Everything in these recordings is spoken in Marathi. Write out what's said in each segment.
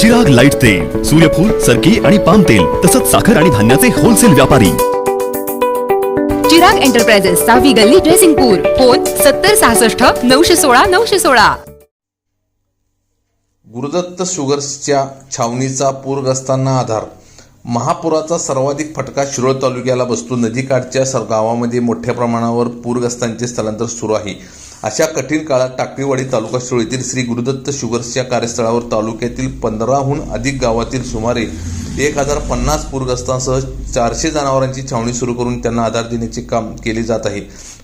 चिराग लाइट तेल सूर्यफूल सरकी आणि पाम तेल तसंच साखर आणि धान्याचे होलसेल व्यापारी. चिराग एंटरप्राइजेस सहावी गल्ली ड्रेसिंगपूर फोन सत्तर सहासष्ट नऊशे सोळा नऊशे सोळा. गुरुदत्त शुगर्सच्या छावणीचा पूरग्रस्तांना आधार. महापुराचा सर्वाधिक फटका शिरोळ तालुक्याला बसतो. नदीकाठच्या सर गावामध्ये मोठ्या प्रमाणावर पूरग्रस्तांचे स्थलांतर सुरू आहे. अशा कठीण काळात टाकळीवाडी तालुका येथील श्री गुरुदत्त शुगर्सच्या कार्यस्थळावर तालुक्यातील पंधराहून अधिक गावातील सुमारे एक हजार पन्नास पूरग्रस्तांसह चारशे जनावरांची छावणी सुरू करून त्यांना आधार देण्याचे काम केले जात आहे.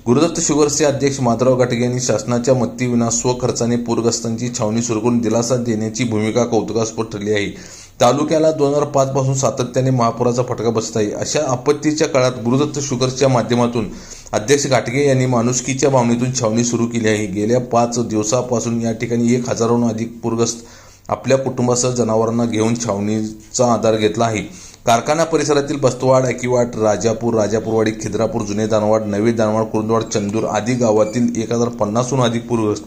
गुरुदत्त शुगर्सचे अध्यक्ष माधवराव घाटगे यांनी शासनाच्या मदतीविना स्वखर्चाने पूरग्रस्तांची छावणी सुरू करून दिलासा देण्याची भूमिका कौतुकास्पद ठरली आहे. तालुक्याला दोन हजार पाच पासून सातत्याने महापुराचा फटका बसत आहे. अशा आपत्तीच्या काळात गुरुदत्त शुगर्सच्या माध्यमातून अध्यक्ष घाटगे यांनी माणुसकीच्या भावनेतून छावणी सुरू केली आहे. गेल्या पाच दिवसापासून या ठिकाणी एक हजाराहून अधिक पूरग्रस्त आपल्या कुटुंबासह जनावरांना घेऊन छावणीचा आधार घेतला आहे. कारखाना परिसरातील बस्तवाड अकिवाड राजापूर राजापूरवाडी खिद्रापूर जुने दानवाड नवे दानवाड कुरुंदवाड चंदूर आदी गावातील एक हजार पन्नासहून अधिक पूरग्रस्त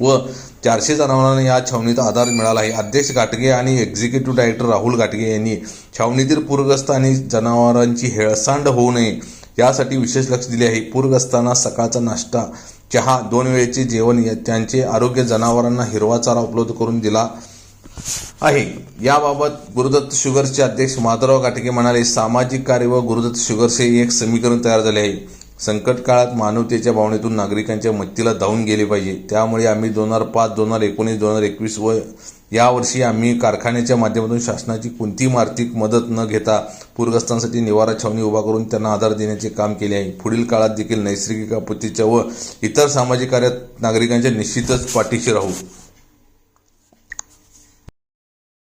व चारशे जनावरांना या छावणीचा आधार मिळाला आहे. अध्यक्ष घाटगे आणि एक्झिक्युटिव्ह डायरेक्टर राहुल घाटगे यांनी छावणीतील पूरग्रस्त आणि जनावरांची हेळसांड होऊ नये यासाठी विशेष लक्ष दिले आहे. पूरग्रस्तांना सकाळचा नाश्ता चहा दोन वेळेचे जेवण त्यांचे आरोग्य जनावरांना हिरवा चारा उपलब्ध करून दिला आहे. याबाबत गुरुदत्त शुगर्सचे अध्यक्ष माधवराव घाटगे म्हणाले सामाजिक कार्य व गुरुदत्त शुगर्स हे एक समीकरण तयार झाले आहे. संकट काळात मानवतेच्या भावनेतून नागरिकांच्या मत्तीला धावून गेले पाहिजे. त्यामुळे आम्ही दोन हजार पाच दोन हजार एकोणीस दोन हजार एकवीस व यावर्षी आम्ही कारखान्याच्या माध्यमातून शासनाची कोणतीही आर्थिक मदत न घेता पूरग्रस्तांसाठी निवारा छावणी उभा करून त्यांना आधार देण्याचे काम केले आहे. पुढील काळात देखील नैसर्गिक आपत्तीच्या व इतर सामाजिक कार्यात नागरिकांच्या निश्चितच पाठीशी राहू.